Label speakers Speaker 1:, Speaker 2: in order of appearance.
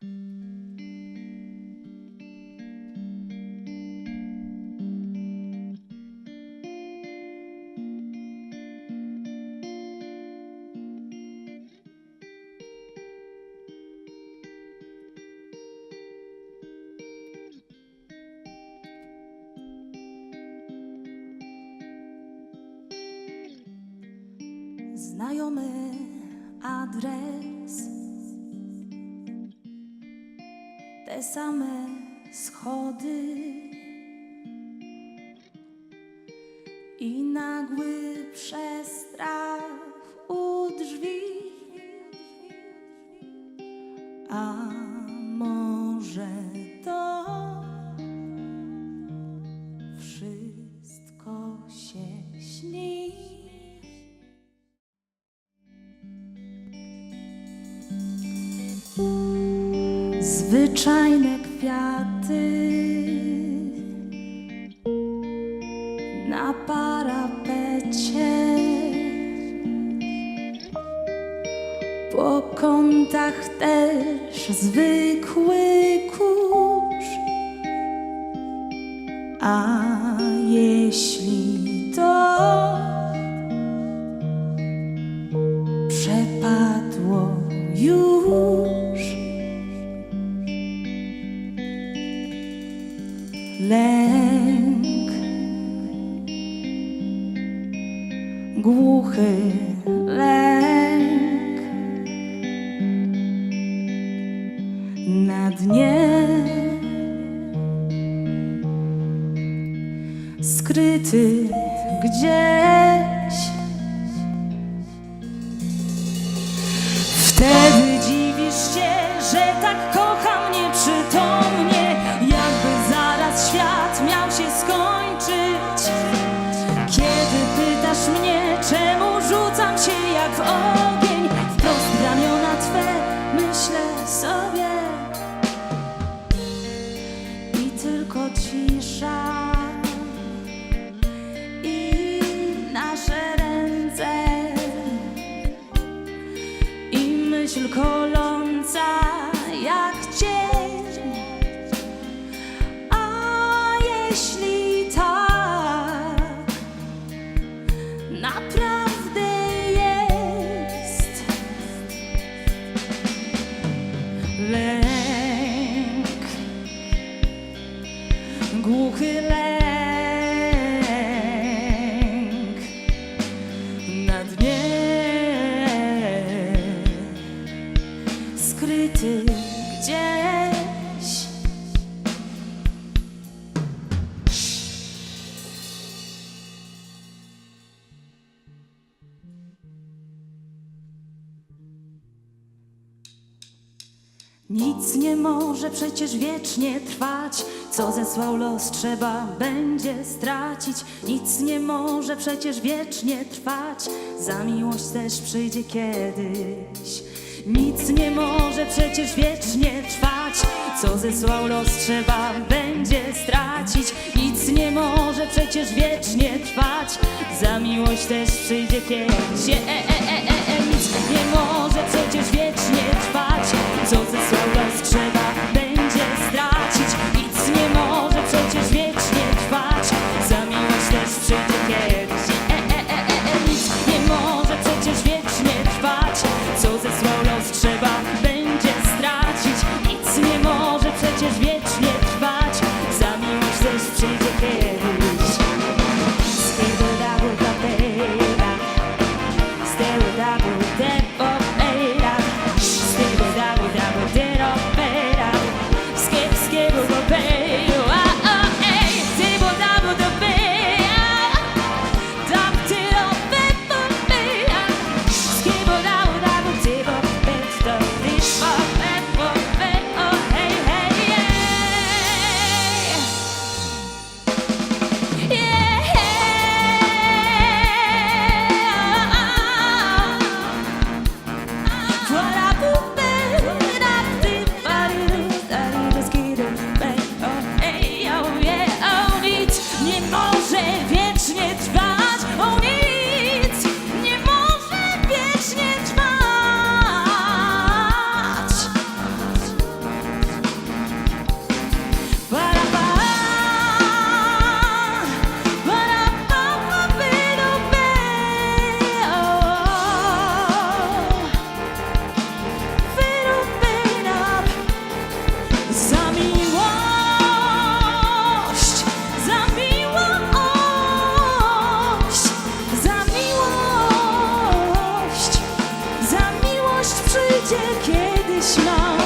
Speaker 1: Znajomy adres, te same schody. I nagły przestrach Zwyczajne kwiaty na parapecie, po kątach też zwykły kurz. A jeśli to głuchy lęk na dnie skryty gdzieś. Tylko cisza i nasze ręce i myśl koląca jak cień. A jeśli tak naprawdę głuchy lęk na dnie skryty gdzieś. Nic nie może przecież wiecznie trwać, co zesłał los trzeba będzie stracić. Nic nie może przecież wiecznie trwać, za miłość też przyjdzie kiedyś. Nic nie może przecież wiecznie trwać, co zesłał los trzeba będzie stracić. Nic nie może przecież wiecznie trwać, za miłość też przyjdzie kiedyś. E, e, e, e, smile